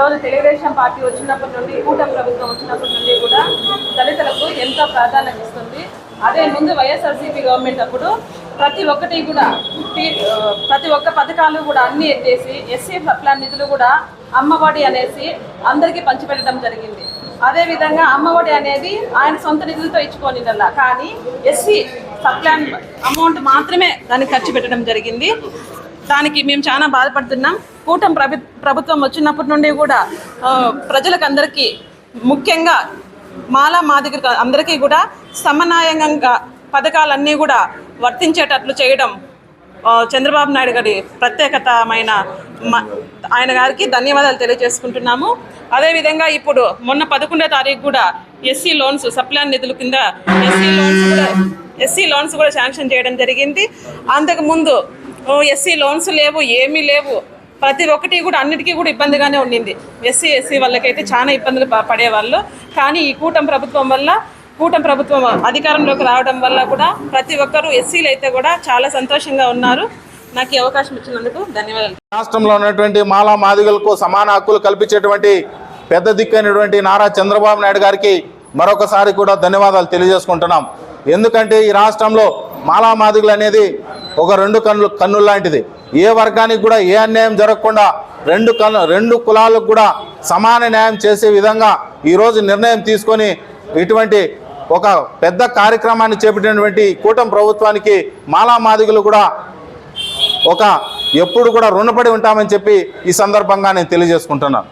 రోజు తెలుగుదేశం పార్టీ వచ్చినప్పటి నుండి కూటమి ప్రభుత్వం వచ్చినప్పటి నుండి కూడా దళితులకు ఎంతో ప్రాధాన్యత ఇస్తుంది. అదే ముందు వైఎస్ఆర్సీపీ గవర్నమెంట్ అప్పుడు ప్రతి ఒక్కటి కూడా ప్రతి ఒక్క పథకాలు కూడా అన్ని ఎత్తేసి ఎస్సీ ప్లాన్ నిధులు కూడా అమ్మఒడి అనేసి అందరికీ పంచిపెట్టడం జరిగింది. అదే విధంగా అమ్మఒడి అనేది ఆయన సొంత నిధులతో ఇచ్చుకొని కానీ ఎస్సీ సప్లాన్ అమౌంట్ మాత్రమే దానికి ఖర్చు పెట్టడం జరిగింది. దానికి మేము చాలా బాధపడుతున్నాం. కూటమి ప్రభు ప్రభుత్వం వచ్చినప్పటి నుండి కూడా ప్రజలకు అందరికీ ముఖ్యంగా మాలా మాదిగ అందరికీ కూడా సమన్వయంగా పథకాలన్నీ కూడా వర్తించేటట్లు చేయడం చంద్రబాబు నాయుడు గారి ప్రత్యేకతమైన మ- ఆయన గారికి ధన్యవాదాలు తెలియజేసుకుంటున్నాము. అదేవిధంగా ఇప్పుడు మొన్న పదకొండో తారీఖు కూడా ఎస్సీ లోన్స్ సప్లాన్ నిధుల కింద ఎస్సీ లోన్స్ కూడా ఎస్సీ లోన్స్ కూడా శాంక్షన్ చేయడం జరిగింది. అంతకుముందు ఎస్సీ లోన్స్ లేవు ఏమీ లేవు. ప్రతి ఒక్కటి కూడా అన్నిటికీ కూడా ఇబ్బందిగానే ఉండింది. ఎస్సీ ఎస్సీ వాళ్ళకైతే చాలా ఇబ్బందులు పడేవాళ్ళు. కానీ ఈ కూటమి ప్రభుత్వం వల్ల కూటమి ప్రభుత్వం అధికారంలోకి రావడం వల్ల కూడా ప్రతి ఒక్కరూ ఎస్సీలు అయితే కూడా చాలా సంతోషంగా ఉన్నారు. నాకు ఈ అవకాశం ఇచ్చినందుకు ధన్యవాదాలు. రాష్ట్రంలో ఉన్నటువంటి మాలా మాదిగలకు సమాన హక్కులు కల్పించేటువంటి పెద్ద దిక్కైనటువంటి నారా చంద్రబాబు నాయుడు గారికి మరొకసారి కూడా ధన్యవాదాలు తెలియజేసుకుంటున్నాం. ఎందుకంటే ఈ రాష్ట్రంలో మాలామాదిగులు అనేది ఒక రెండు కన్నులు కన్నులు లాంటిది. ఏ వర్గానికి కూడా ఏ అన్యాయం జరగకుండా రెండు కన్ను రెండు కులాలకు కూడా సమాన న్యాయం చేసే విధంగా ఈరోజు నిర్ణయం తీసుకొని ఇటువంటి ఒక పెద్ద కార్యక్రమాన్ని చేపట్టినటువంటి కూటమి ప్రభుత్వానికి మాలామాదిగులు కూడా ఒక ఎప్పుడు కూడా రుణపడి ఉంటామని చెప్పి ఈ సందర్భంగా నేను తెలియజేసుకుంటున్నాను.